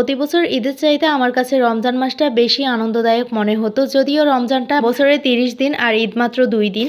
প্রতি বছর ঈদের চাইতে আমার কাছে রমজান মাসটা বেশি আনন্দদায়ক মনে হতো, যদিও রমজানটা বছরে তিরিশ দিন আর ঈদ মাত্র দুই দিন।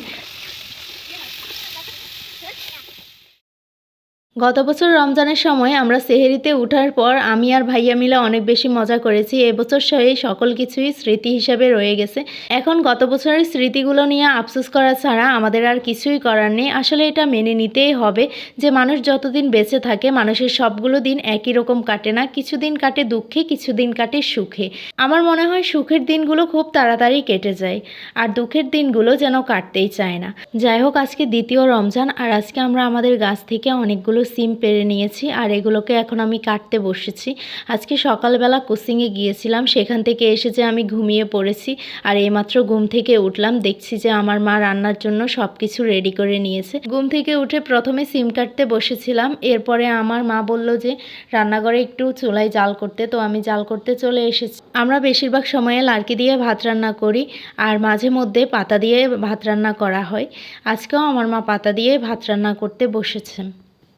গত বছর রমজানের সময় আমরা সেহেরিতে উঠার পর আমি আর ভাইয়া মিলে অনেক বেশি মজা করেছি। এবছর সেই সকল কিছুই স্মৃতি হিসাবে রয়ে গেছে। এখন গত বছরের স্মৃতিগুলো নিয়ে আফসোস করা ছাড়া আমাদের আর কিছুই করার নেই। আসলে এটা মেনে নিতেই হবে যে মানুষ যতদিন বেঁচে থাকে, মানুষের সবগুলো দিন একই রকম কাটে না। কিছু দিন কাটে দুঃখে কিছু দিন কাটে সুখে। আমার মনে হয় সুখের দিনগুলো খুব তাড়াতাড়ি কেটে যায় আর দুঃখের দিনগুলো যেন কাটতেই চায় না। যাই হোক, আজকে দ্বিতীয় রমজান আর আজকে আমরা আমাদের গাছ থেকে অনেকগুলো সিম পেরে নিয়েছি আর এগুলোকে এখন আমি কাটতে বসেছি। আজকে সকালবেলা কোচিংয়ে গিয়েছিলাম, সেখান থেকে এসে যে আমি ঘুমিয়ে পড়েছি আর এইমাত্র ঘুম থেকে উঠলাম, দেখছি যে আমার মা রান্নার জন্য সব কিছু রেডি করে নিয়েছে। ঘুম থেকে উঠে প্রথমে সিম কাটতে বসেছিলাম, এরপরে আমার মা বলল যে, রান্নাঘরে একটু চুলায় জাল করতে। তো আমি জাল করতে চলে এসেছি। আমরা বেশিরভাগ সময়ে লাড়কি দিয়ে ভাত রান্না করি আর মাঝে মধ্যে পাতা দিয়ে ভাত রান্না করা হয়। আজকেও আমার মা পাতা দিয়ে ভাত রান্না করতে বসেছেন।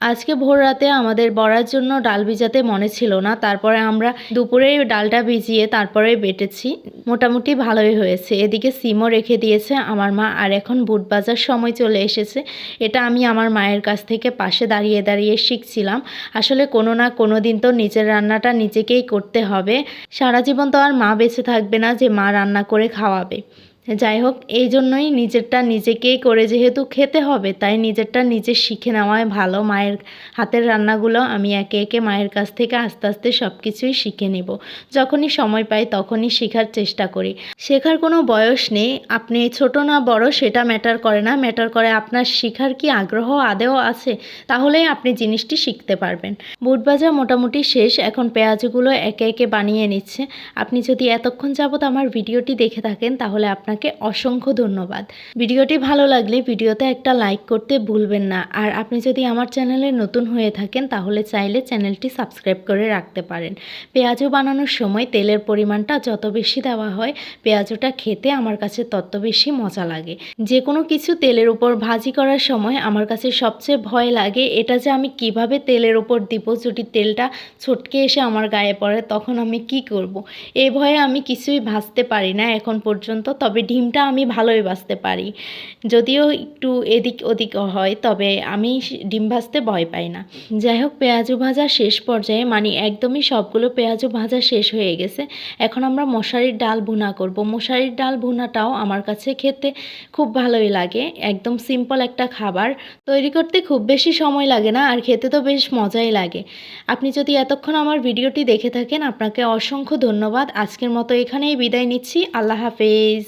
আজকে ভোর রাতে আমাদের বড়ার জন্য ডাল ভিজাতে মনে ছিল না, তারপরে আমরা দুপুরে ডালটা ভিজিয়ে তারপরে বেটেছি। মোটামুটি ভালোই হয়েছে। এদিকে সিমও রেখে দিয়েছে আমার মা, আর এখন বুট বাজার সময় চলে এসেছে। এটা আমি আমার মায়ের কাছ থেকে পাশে দাঁড়িয়ে দাঁড়িয়ে শিখছিলাম। আসলে কোনো না কোনো দিন তো নিজের রান্নাটা নিজেকেই করতে হবে। সারা জীবন তো আর মা বেঁচে থাকবে না যে মা রান্না করে খাওয়াবে। যাই হোক এই জন্যই নিজেরটা নিজেকেই করে যেহেতু খেতে হবে, তাই নিজেরটা নিজে শিখে নেওয়াই ভালো। মায়ের হাতের রান্নাগুলো আমি একে একে মায়ের কাছ থেকে আস্তে আস্তে সব কিছুই শিখে নেব। যখনই সময় পাই তখনই শেখার চেষ্টা করি। শেখার কোনো বয়স নেই, আপনি ছোট না বড় সেটা ম্যাটার করে না। ম্যাটার করে আপনার শেখার কি আগ্রহ আদেও আছে? তাহলেই আপনি জিনিসটি শিখতে পারবেন। বুট ভাজা মোটামুটি শেষ, এখন পেঁয়াজগুলো একে একে বানিয়ে নিচ্ছে। আপনি যদি এতক্ষণ যাবত আমার ভিডিওটি দেখে থাকেন, তাহলে আপনাকে অসংখ্য ধন্যবাদ। ভিডিওটি ভালো লাগলে ভিডিওতে একটা লাইক করতে ভুলবেন না। আর আপনি যদি আমার চ্যানেলে নতুন হয়ে থাকেন, তাহলে চাইলে চ্যানেলটি সাবস্ক্রাইব করে রাখতে পারেন। পেঁয়াজও বানানোর সময় তেলের পরিমাণটা যত বেশি দেওয়া হয়, পেঁয়াজটা খেতে আমার কাছে তত বেশি মজা লাগে। যে কোনো কিছু তেলের উপর ভাজি করার সময় আমার কাছে সবচেয়ে ভয় লাগে এটা যে আমি কীভাবে তেলের উপর দিব। যদি তেলটা ছটকে এসে আমার গায়ে পড়ে, তখন আমি কি করব। এই ভয়ে আমি কিছুই ভাজতে পারি না এখন পর্যন্ত। তবে ডিমটা আমি ভালোই ভাজতে পারি। যদিও একটু এদিক ওদিক হয়, তবে আমি ডিম ভাজতে ভয় পাই না। যাই হোক, পেঁয়াজু ভাজা শেষ পর্যায়ে মানে একদমই সবগুলো পেঁয়াজু ভাজা শেষ হয়ে গেছে। এখন আমরা মশারির ডাল ভুনা করব। মশারির ডাল ভুনাটাও আমার কাছে খেতে খুব ভালোই লাগে। একদম সিম্পল একটা খাবার। তৈরি করতে খুব বেশি সময় লাগে না, আর খেতে তো বেশ মজাই লাগে। আপনি যদি এতক্ষণ আমার ভিডিওটি দেখে থাকেন, আপনাকে অসংখ্য ধন্যবাদ। আজকের মতো এখানেই বিদায় নিচ্ছি। আল্লাহ হাফেজ।